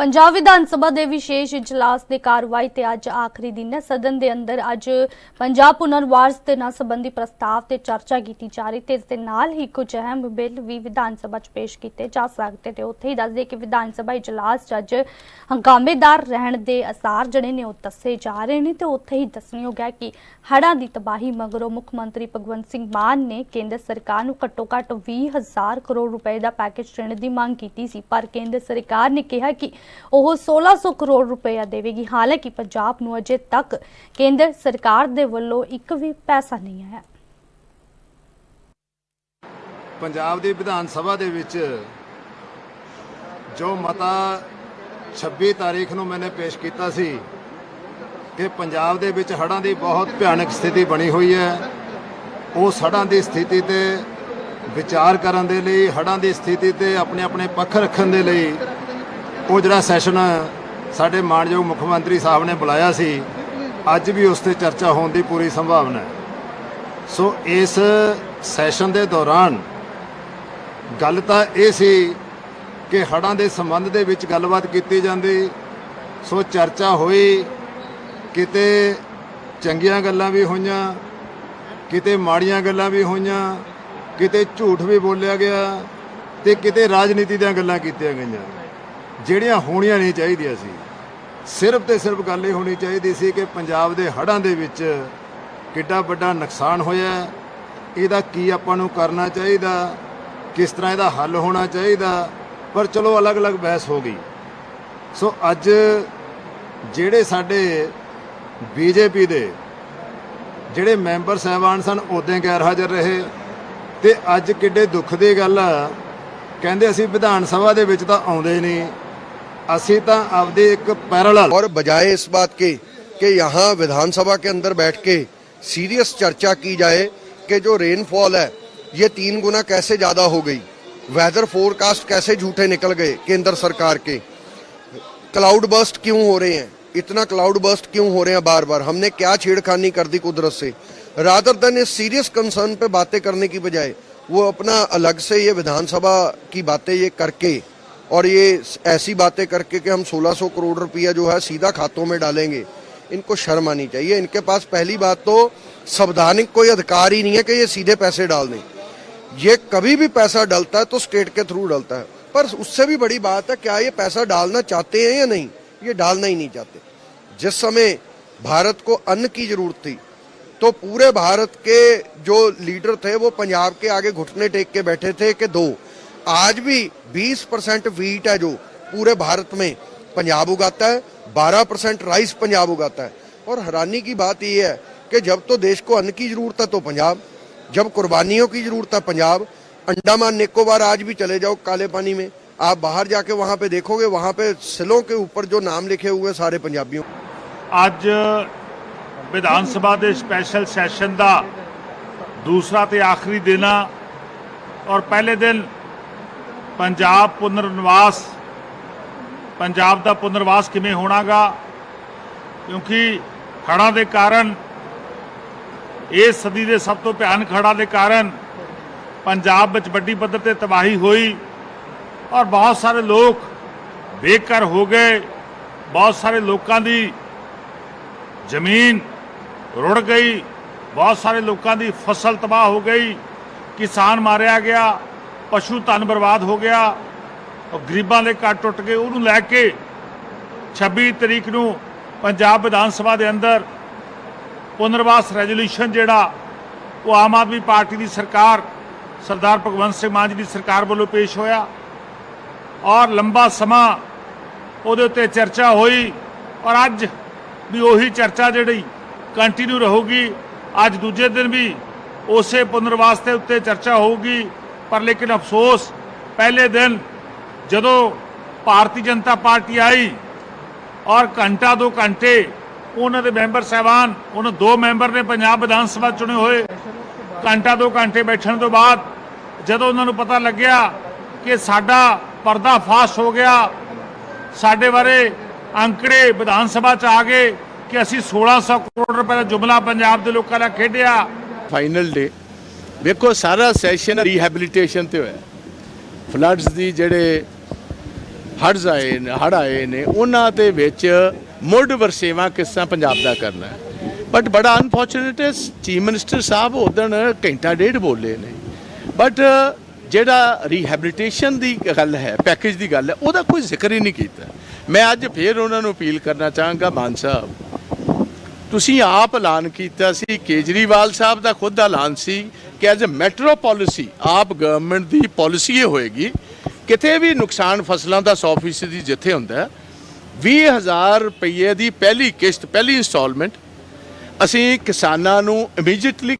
ਪੰਜਾਬ ਵਿਧਾਨ ਸਭਾ ਦੇ ਵਿਸ਼ੇਸ਼ ਇਜਲਾਸ ਦੀ ਕਾਰਵਾਈ ਤੇ ਅੱਜ ਆਖਰੀ ਦਿਨ ਹੈ। ਸਦਨ ਦੇ ਅੰਦਰ ਅੱਜ ਪੰਜਾਬ ਪੁਨਰਵਾਸ ਦੇ ਨਾਲ ਸੰਬੰਧੀ ਪ੍ਰਸਤਾਵ ਤੇ ਚਰਚਾ ਕੀਤੀ ਜਾ ਰਹੀ ਤੇ ਇਸ ਦੇ ਨਾਲ ਹੀ ਕੁਝ ਅਹਿਮ ਬਿੱਲ ਵੀ ਵਿਧਾਨ ਸਭਾ 'ਚ ਪੇਸ਼ ਕੀਤੇ ਜਾ ਸਕਦੇ ਤੇ ਉੱਥੇ ਹੀ ਦੱਸਦੇ ਕਿ ਵਿਧਾਨ ਸਭਾ ਇਜਲਾਸ 'ਚ ਅੱਜ ਹੰਗਾਮੇਦਾਰ ਰਹਿਣ ਦੇ ਅਸਾਰ ਜਿਹੜੇ ਨੇ ਉਹ ਦੱਸੇ ਜਾ ਰਹੇ ਨੇ ਤੇ ਉੱਥੇ ਹੀ ਦੱਸਣਯੋਗ ਹੈ ਕਿ ਹੜ੍ਹਾਂ ਦੀ ਤਬਾਹੀ ਮਗਰੋਂ ਮੁੱਖ ਮੰਤਰੀ ਭਗਵੰਤ ਸਿੰਘ ਮਾਨ ਨੇ ਕੇਂਦਰ ਸਰਕਾਰ ਨੂੰ ਘੱਟੋ ਘੱਟ 20000 ਕਰੋੜ ਰੁਪਏ ਦਾ ਪੈਕੇਜ ਦੇਣ ਦੀ ਮੰਗ ਕੀਤੀ ਸੀ। ਪਰ ਕੇਂਦਰ ਸਰਕਾਰ ਨੇ ਕਿਹਾ ਕਿ ਉਹ 1600 ਕਰੋੜ ਰੁਪਏ ਦੇਵੇਗੀ। ਹਾਲਾਂਕਿ ਪੰਜਾਬ ਨੂੰ ਅਜੇ ਤੱਕ ਕੇਂਦਰ ਸਰਕਾਰ ਦੇ ਵੱਲੋਂ ਇੱਕ ਵੀ ਪੈਸਾ ਨਹੀਂ ਆਇਆ। ਪੰਜਾਬ ਦੀ ਵਿਧਾਨ ਸਭਾ ਦੇ ਵਿੱਚ ਜੋ ਮਤਾ 26 ਤਾਰੀਖ ਨੂੰ ਮੈਨੇ ਪੇਸ਼ ਕੀਤਾ ਸੀ ਕਿ ਪੰਜਾਬ ਦੇ ਵਿੱਚ ਹੜ੍ਹਾਂ ਦੀ ਬਹੁਤ ਭਿਆਨਕ ਸਥਿਤੀ ਬਣੀ ਹੋਈ ਹੈ। ਉਸ ਹੜ੍ਹਾਂ ਦੀ ਸਥਿਤੀ ਤੇ ਵਿਚਾਰ ਕਰਨ ਦੇ ਲਈ, ਹੜ੍ਹਾਂ ਦੀ ਸਥਿਤੀ ਤੇ ਆਪਣੇ ਆਪਣੇ ਪੱਖ ਰੱਖਣ ਦੇ ਲਈ ਉਹ ਜਿਹੜਾ ਸੈਸ਼ਨ ਸਾਡੇ ਮਾਨਯੋਗ ਮੁੱਖ ਮੰਤਰੀ ਸਾਹਿਬ ਨੇ ਬੁਲਾਇਆ ਸੀ, ਅੱਜ ਵੀ ਉਸ ਤੇ ਚਰਚਾ ਹੋਣ ਦੀ ਪੂਰੀ ਸੰਭਾਵਨਾ ਹੈ। ਸੋ ਇਸ ਸੈਸ਼ਨ ਦੇ ਦੌਰਾਨ ਗੱਲ ਤਾਂ ਇਹ ਸੀ ਕਿ ਹੜ੍ਹਾਂ ਦੇ ਸੰਬੰਧ ਦੇ ਵਿੱਚ ਗੱਲਬਾਤ ਕੀਤੀ ਜਾਂਦੀ, ਸੋ ਚਰਚਾ ਹੋਈ, ਕਿਤੇ ਚੰਗੀਆਂ ਗੱਲਾਂ ਵੀ ਹੋਈਆਂ, ਕਿਤੇ ਮਾੜੀਆਂ ਗੱਲਾਂ ਵੀ ਹੋਈਆਂ, ਕਿਤੇ ਝੂਠ ਵੀ ਬੋਲਿਆ ਗਿਆ ਤੇ ਕਿਤੇ ਰਾਜਨੀਤੀ ਦੀਆਂ ਗੱਲਾਂ ਕੀਤੀਆਂ ਗਈਆਂ। ਜਿਹੜੀਆਂ ਹੋਣੀਆਂ ਨਹੀਂ ਚਾਹੀਦੀਆਂ ਸੀ। ਸਿਰਫ ਤੇ ਸਿਰਫ ਗੱਲ ਇਹ ਹੋਣੀ ਚਾਹੀਦੀ ਸੀ ਕਿ ਪੰਜਾਬ ਦੇ ਹੜ੍ਹਾਂ ਦੇ ਵਿੱਚ ਕਿੱਡਾ ਵੱਡਾ ਨੁਕਸਾਨ ਹੋਇਆ ਇਹਦਾ ਕੀ ਆਪਾਂ ਨੂੰ ਕਰਨਾ ਚਾਹੀਦਾ? ਕਿਸ ਤਰ੍ਹਾਂ ਇਹਦਾ ਹੱਲ ਹੋਣਾ ਚਾਹੀਦਾ? ਪਰ ਚਲੋ ਅਲੱਗ-ਅਲੱਗ ਬਹਿਸ ਹੋ ਗਈ। ਸੋ ਅੱਜ ਜਿਹੜੇ ਸਾਡੇ ਬੀਜੇਪੀ ਦੇ ਜਿਹੜੇ ਮੈਂਬਰ ਸਹਿਬਾਨ ਸਨ ਉਦੋਂ ਗੈਰ ਹਾਜ਼ਰ ਰਹੇ। ਤੇ ਅੱਜ ਕਿੱਡੇ ਦੁੱਖ ਦੀ ਗੱਲ ਆ। ਕਹਿੰਦੇ ਅਸੀਂ ਵਿਧਾਨ ਸਭਾ ਦੇ ਵਿੱਚ ਤਾਂ ਆਉਂਦੇ ਹੀ ਨਹੀਂ। ਅਸੀਂ ਤਾਂ ਆਪਦੇ ਇੱਕ ਪੈਰਲਲ और बजाय इस बात के कि यहाँ विधानसभा के अंदर बैठ के सीरियस चर्चा की जाए कि जो रेनफॉल है ये तीन गुना कैसे ज़्यादा हो गई वेदर फोरकास्ट कैसे झूठे निकल गए केंद्र सरकार के क्लाउड बर्स्ट क्यों हो रहे हैं इतना क्लाउड बर्स्ट क्यों हो रहे हैं बार बार हमने क्या छेड़खानी कर दी कुदरत से रादर देन इस सीरियस कंसर्न पे बातें करने की बजाय वो अपना अलग से ये विधानसभा की बातें ये करके और ये ऐसी बातें करके कि हम 1600 करोड़ रुपया जो है सीधा खातों में डालेंगे, इनको शर्म आनी चाहिए। इनके पास पहली बात तो संवैधानिक कोई अधिकार ही नहीं है कि ये सीधे पैसे डाल दें। ये कभी भी पैसा डलता है तो स्टेट के थ्रू डलता है। पर उससे भी बड़ी बात है, क्या ये पैसा डालना चाहते हैं या नहीं? ये डालना ही नहीं चाहते। जिस समय भारत को अन्न की ज़रूरत थी तो पूरे भारत के जो लीडर थे, वो पंजाब के आगे घुटने टेक के बैठे थे कि दो आज भी 20 परसेंट वीट है जो पूरे भारत में पंजाब उगाता है 12 परसेंट राइस पंजाब उगाता है और हैरानी की बात यह है कि जब तो देश को अन्न की जरूरत है तो पंजाब जब कुर्बानियों की जरूरत है पंजाब अंडमान निकोबार आज भी चले जाओ काले पानी में आप बाहर जाके वहां पे देखोगे वहां पे सिलों के ऊपर जो नाम लिखे हुए हैं सारे पंजाबियों ਅੱਜ ਵਿਧਾਨ ਸਭਾ ਦੇ ਸਪੈਸ਼ਲ ਸੈਸ਼ਨ ਦਾ ਦੂਸਰਾ ਤੇ ਆਖਰੀ ਦਿਨ ਆ ਔਰ ਪਹਿਲੇ ਦਿਨ ਪੰਜਾਬ ਪੁਨਰਨਿਵਾਸ, ਪੰਜਾਬ ਦਾ ਪੁਨਰਵਾਸ ਕਿਵੇਂ ਹੋਣਾਗਾ? ਕਿਉਂਕਿ ਹੜ੍ਹਾਂ ਦੇ ਕਾਰਨ ਇਸ ਸਦੀ ਦੇ ਸਭ ਤੋਂ ਭਿਆਨਕ ਹੜ੍ਹਾਂ ਦੇ ਕਾਰਨ ਪੰਜਾਬ ਵਿੱਚ ਵੱਡੀ ਪੱਧਰ ਤੇ ਤਬਾਹੀ ਹੋਈ ਔਰ ਬਹੁਤ ਸਾਰੇ ਲੋਕ ਬੇਘਰ ਹੋ ਗਏ। ਬਹੁਤ ਸਾਰੇ ਲੋਕਾਂ ਦੀ ਜ਼ਮੀਨ ਰੁੜ ਗਈ। ਬਹੁਤ ਸਾਰੇ ਲੋਕਾਂ ਦੀ ਫਸਲ ਤਬਾਹ ਹੋ ਗਈ। ਕਿਸਾਨ ਮਾਰਿਆ ਗਿਆ। ਪਸ਼ੂ ਧਨ ਬਰਬਾਦ ਹੋ ਗਿਆ ਔਰ ਗਰੀਬਾਂ ਦੇ ਘਰ ਟੁੱਟ ਗਏ। ਉਹਨੂੰ ਲੈ ਕੇ 26 ਤਰੀਕ ਨੂੰ ਪੰਜਾਬ ਵਿਧਾਨ ਸਭਾ ਦੇ ਅੰਦਰ ਪੁਨਰਵਾਸ ਰੈਜ਼ੋਲੂਸ਼ਨ ਜਿਹੜਾ, ਉਹ ਆਮ ਆਦਮੀ ਪਾਰਟੀ ਦੀ ਸਰਕਾਰ, ਸਰਦਾਰ ਭਗਵੰਤ ਸਿੰਘ ਮਾਨ ਜੀ ਦੀ ਸਰਕਾਰ ਵੱਲੋਂ ਪੇਸ਼ ਹੋਇਆ ਔਰ ਲੰਬਾ ਸਮਾਂ ਉਹਦੇ ਉੱਤੇ ਚਰਚਾ ਹੋਈ ਔਰ ਅੱਜ ਵੀ ਉਹੀ ਚਰਚਾ ਜਿਹੜੀ ਕੰਟੀਨਿਊ ਰਹੂਗੀ। ਅੱਜ ਦੂਜੇ ਦਿਨ ਵੀ ਉਸੇ ਪੁਨਰਵਾਸ ਦੇ ਉੱਤੇ ਚਰਚਾ ਹੋਊਗੀ। ਪਰ ਲੇਕਿਨ ਅਫਸੋਸ, ਪਹਿਲੇ ਦਿਨ ਜਦੋਂ ਭਾਰਤੀ ਜਨਤਾ ਪਾਰਟੀ ਆਈ ਔਰ ਘੰਟਾ ਦੋ ਘੰਟੇ ਉਹਨਾਂ ਦੇ ਮੈਂਬਰ ਸਾਹਿਬਾਨ, ਉਹਨਾਂ ਦੋ ਮੈਂਬਰ ਨੇ ਪੰਜਾਬ ਵਿਧਾਨ ਸਭਾ ਚੁਣੇ ਹੋਏ। ਘੰਟਾ ਦੋ ਘੰਟੇ ਬੈਠਣ ਤੋਂ ਬਾਅਦ ਜਦੋਂ ਉਹਨਾਂ ਨੂੰ ਪਤਾ ਲੱਗਿਆ ਕਿ ਸਾਡਾ ਪਰਦਾ ਫਾਸ਼ ਹੋ ਗਿਆ, ਸਾਡੇ ਬਾਰੇ ਅੰਕੜੇ ਵਿਧਾਨ ਸਭਾ ਚ ਆ ਗਏ ਕਿ ਅਸੀਂ 1600 ਕਰੋੜ ਰੁਪਏ ਦਾ ਜੁਮਲਾ ਪੰਜਾਬ ਦੇ ਲੋਕਾਂ ਨਾਲ ਖੇਡਿਆ। ਫਾਈਨਲ ਡੇ ਵੇਖੋ, ਸਾਰਾ ਸੈਸ਼ਨ ਰੀਹੈਬਿਲਿਟੇਸ਼ਨ ਤੇ ਹੋਇਆ। ਫਲੱਡਸ ਦੀ ਜਿਹੜੇ ਹੜ੍ਹ ਆਏ ਨੇ, ਹੜ੍ਹ ਆਏ ਨੇ, ਉਹਨਾਂ ਦੇ ਵਿੱਚ ਮੁੱਢ ਵਰਸੇਵਾ ਕਿਸ ਤਰ੍ਹਾਂ ਪੰਜਾਬ ਦਾ ਕਰਨਾ ਬਟ ਬੜਾ ਅਨਫੋਰਚੂਨੇਟ ਹੈ ਚੀਫ ਮਿਨਿਸਟਰ ਸਾਹਿਬ ਉਦਣ ਘੰਟਾ ਡੇਢ ਬੋਲੇ ਨੇ। ਬਟ ਜਿਹੜਾ ਰੀਹੈਬਿਲਿਟੇਸ਼ਨ ਦੀ ਗੱਲ ਹੈ ਪੈਕੇਜ ਦੀ ਗੱਲ ਹੈ, ਉਹਦਾ ਕੋਈ ਜ਼ਿਕਰ ਹੀ ਨਹੀਂ ਕੀਤਾ। ਮੈਂ ਅੱਜ ਫੇਰ ਉਹਨਾਂ ਨੂੰ ਅਪੀਲ ਕਰਨਾ ਚਾਹਾਂਗਾ, ਮਾਨ ਸਾਹਿਬ। ਤੁਸੀਂ ਆਪ ਐਲਾਨ ਕੀਤਾ ਸੀ, ਕੇਜਰੀਵਾਲ ਸਾਹਿਬ ਦਾ ਖੁਦ ਦਾ ਐਲਾਨ ਸੀ ਕਿ as a metro policy AAP government the policy ਇਹ ਹੋਏਗੀ ਕਿਤੇ ਵੀ ਨੁਕਸਾਨ ਫਸਲਾਂ ਦਾ 100% ਦੀ ਜਿੱਥੇ ਹੁੰਦਾ ਹੈ, 20000 ਰੁਪਏ ਦੀ ਪਹਿਲੀ ਕਿਸ਼ਤ ਪਹਿਲੀ ਇਨਸਟਾਲਮੈਂਟ ਅਸੀਂ ਕਿਸਾਨਾਂ ਨੂੰ ਇਮੀਡੀਏਟਲੀ